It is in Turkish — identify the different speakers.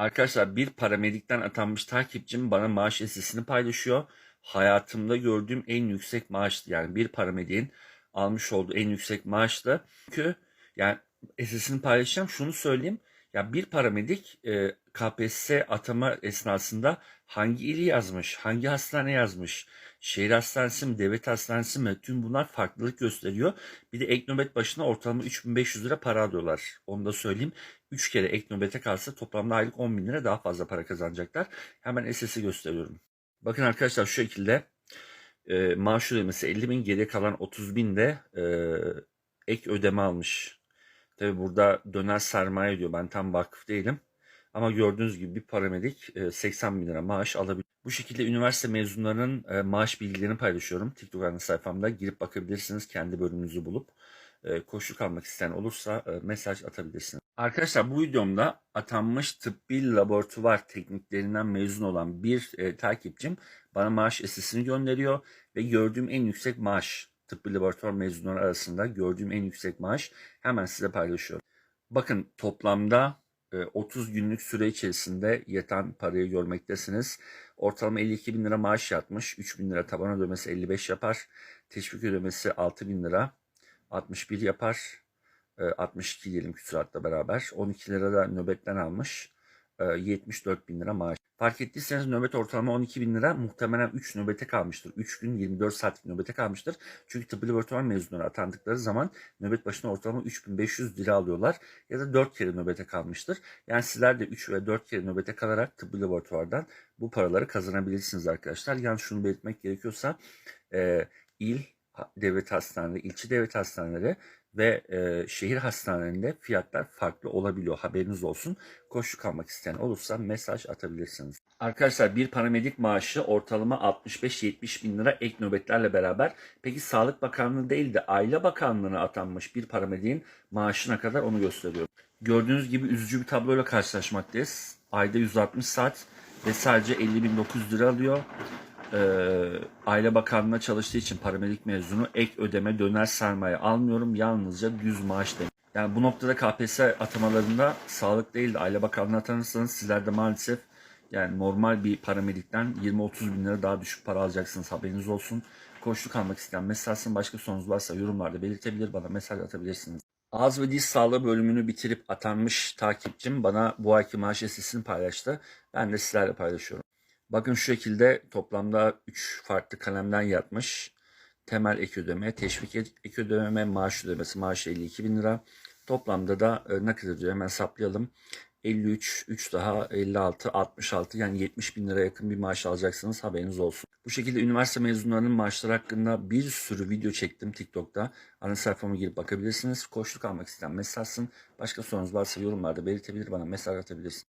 Speaker 1: Arkadaşlar bir paramedikten atanmış takipçim bana maaş listesini paylaşıyor. Hayatımda gördüğüm en yüksek maaştı. Yani bir paramediğin almış olduğu en yüksek maaştı. Çünkü yani SS'ini paylaşacağım. Şunu söyleyeyim. Ya bir paramedik e, KPSS atama esnasında hangi ili yazmış, hangi hastane yazmış, şehir hastanesi mi, devlet hastanesi mi tüm bunlar farklılık gösteriyor. Bir de ek nöbet başına ortalama 3500 lira para alıyorlar. Onu da söyleyeyim. 3 kere ek nöbete kalsa toplamda aylık 10 bin lira daha fazla para kazanacaklar. Hemen SS'i gösteriyorum. Bakın arkadaşlar şu şekilde e, maaş ödemesi 50 bin geriye kalan 30 bin de e, ek ödeme almış. Tabi burada döner sermaye diyor. Ben tam vakıf değilim. Ama gördüğünüz gibi bir paramedik e, 80 bin lira maaş alabilir. Bu şekilde üniversite mezunlarının e, maaş bilgilerini paylaşıyorum. TikTok sayfamda girip bakabilirsiniz kendi bölümünüzü bulup. E, Koşuluk almak isteyen olursa e, mesaj atabilirsiniz. Arkadaşlar bu videomda atanmış tıbbi laboratuvar tekniklerinden mezun olan bir e, takipçim bana maaş listesini gönderiyor ve gördüğüm en yüksek maaş tıbbi laboratuvar mezunları arasında gördüğüm en yüksek maaş hemen size paylaşıyorum. Bakın toplamda e, 30 günlük süre içerisinde yatan parayı görmektesiniz. Ortalama 52 bin lira maaş yatmış. 3 bin lira taban ödemesi 55 yapar. Teşvik ödemesi 6 bin lira. 61 yapar. E, 62 diyelim küsuratla beraber. 12 lira da nöbetten almış. E, 74 bin lira maaş. Fark ettiyseniz nöbet ortalama 12 bin lira muhtemelen 3 nöbete kalmıştır. 3 gün 24 saatlik nöbete kalmıştır. Çünkü tıbbi laboratuvar mezunları atandıkları zaman nöbet başına ortalama 3500 lira alıyorlar. Ya da 4 kere nöbete kalmıştır. Yani sizler de 3 ve 4 kere nöbete kalarak tıbbi laboratuvardan bu paraları kazanabilirsiniz arkadaşlar. Yalnız şunu belirtmek gerekiyorsa e, il devlet hastaneleri, ilçe devlet hastaneleri ve e, şehir hastanelerinde fiyatlar farklı olabiliyor. Haberiniz olsun. Koşu kalmak isteyen olursa mesaj atabilirsiniz. Arkadaşlar bir paramedik maaşı ortalama 65-70 bin lira ek nöbetlerle beraber. Peki Sağlık Bakanlığı değil de Aile Bakanlığı'na atanmış bir paramediğin maaşına kadar onu gösteriyor. Gördüğünüz gibi üzücü bir tabloyla karşılaşmaktayız. Ayda 160 saat ve sadece 50.900 lira alıyor e, Aile Bakanlığı'na çalıştığı için paramedik mezunu ek ödeme döner sermaye almıyorum. Yalnızca düz maaş demek. Yani bu noktada KPSS atamalarında sağlık değil de Aile Bakanlığı'na atanırsanız sizler de maalesef yani normal bir paramedikten 20-30 bin lira daha düşük para alacaksınız haberiniz olsun. Koşluk almak isteyen mesajsın başka sorunuz varsa yorumlarda belirtebilir bana mesaj atabilirsiniz. Ağız ve diş sağlığı bölümünü bitirip atanmış takipçim bana bu ayki maaş listesini paylaştı. Ben de sizlerle paylaşıyorum. Bakın şu şekilde toplamda 3 farklı kalemden yatmış. Temel ek ödeme, teşvik ek ödeme, maaş ödemesi, maaş 52 bin lira. Toplamda da e, ne kadar diyor hemen saplayalım. 53, 3 daha 56, 66 yani 70 bin lira yakın bir maaş alacaksınız haberiniz olsun. Bu şekilde üniversite mezunlarının maaşları hakkında bir sürü video çektim TikTok'ta. Ana sayfama girip bakabilirsiniz. Koşluk almak isteyen mesajsın. Başka sorunuz varsa yorumlarda belirtebilir bana mesaj atabilirsiniz.